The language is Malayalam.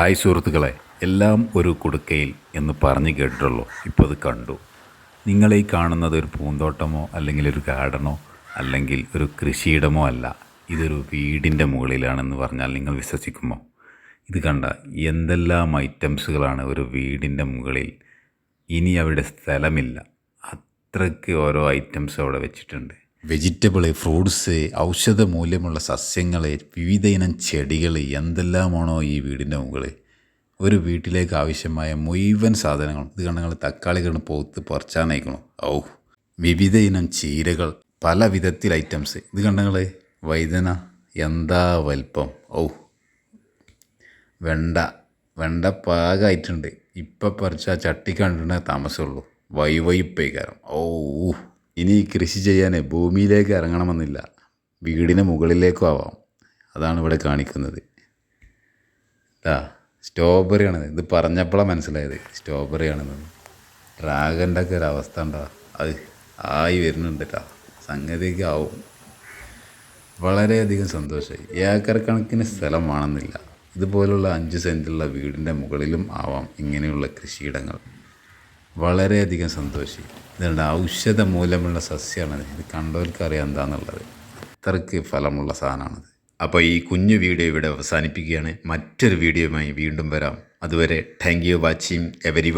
ഹായ് സുഹൃത്തുക്കളെ എല്ലാം ഒരു കുടുക്കയിൽ എന്ന് പറഞ്ഞു കേട്ടിട്ടുള്ളൂ. ഇപ്പോൾ അത് കണ്ടു. നിങ്ങളീ കാണുന്നത് ഒരു പൂന്തോട്ടമോ അല്ലെങ്കിൽ ഒരു ഗാർഡനോ അല്ലെങ്കിൽ ഒരു കൃഷിയിടമോ അല്ല. ഇതൊരു വീടിന്റെ മുകളിലാണെന്ന് പറഞ്ഞാൽ നിങ്ങൾ വിശ്വസിക്കുമോ? ഇത് കണ്ട എന്തെല്ലാം ഐറ്റംസുകളാണ് ഒരു വീടിന്റെ മുകളിൽ. ഇനി അവിടെ സ്ഥലമില്ല. അത്രയ്ക്ക് ഓരോ ഐറ്റംസ് അവിടെ വെച്ചിട്ടുണ്ട്. വെജിറ്റബിൾ ഫ്രൂട്ട്സ് ഔഷധ മൂല്യമുള്ള സസ്യങ്ങൾ വിവിധ ഇനം ചെടികൾ എന്തെല്ലാമാണോ ഈ വീടിന്റെ മുകളിൽ? ഒരു വീട്ടിലേക്ക് ആവശ്യമായ മുഴുവൻ സാധനങ്ങളും ഇത് കണ്ടങ്ങൾ തക്കാളി കണ്ട് പോത്ത് പറിച്ചാനയക്കണം ഔ വിവിധ ഇനം ചീരകൾ പല വിധത്തിൽ ഐറ്റംസ്. ഇത് കണ്ടങ്ങൾ വൈദന എന്താ വലിപ്പം? ഔ വെണ്ട വെണ്ട പാകമായിട്ടുണ്ട് ഇപ്പം പറിച്ച ആ ചട്ടി കണ്ടിട്ടുണ്ടെങ്കിൽ താമസമുള്ളൂ. വൈവൈപ്പേക്കാരം ഓ ഇനി കൃഷി ചെയ്യാൻ ഭൂമിയിലേക്ക് ഇറങ്ങണമെന്നില്ല. വീടിന് മുകളിലേക്കും ആവാം. അതാണ് ഇവിടെ കാണിക്കുന്നത്. ആ സ്ട്രോബെറി ആണ് ഇത് പറഞ്ഞപ്പോഴാണ് മനസ്സിലായത്. സ്ട്രോബെറി ആണെന്ന് ഡ്രാഗന്റെ ഒക്കെ ഒരവസ്ഥ ഉണ്ടോ അത് ആയി വരുന്നുണ്ട് കേട്ടോ സംഗതിയൊക്കെ ആവും. വളരെയധികം സന്തോഷമായി ഏക്കർ കണക്കിന് സ്ഥലം വേണമെന്നില്ല. ഇതുപോലുള്ള അഞ്ച് സെന്റുള്ള വീടിന്റെ മുകളിലും ആവാം ഇങ്ങനെയുള്ള കൃഷിയിടങ്ങൾ. വളരെയധികം സന്തോഷി. ഇതുണ്ട് ഔഷധ മൂലമുള്ള സസ്യമാണ് ഇത് കണ്ടവർക്ക് അറിയാം എന്താണെന്നുള്ളത് അത്രയ്ക്ക് ഫലമുള്ള സാധനമാണത്. അപ്പോൾ ഈ കുഞ്ഞു വീഡിയോ ഇവിടെ അവസാനിപ്പിക്കുകയാണ്. മറ്റൊരു വീഡിയോയുമായി വീണ്ടും വരാം. അതുവരെ താങ്ക് യു വാച്ചിങ് എവരി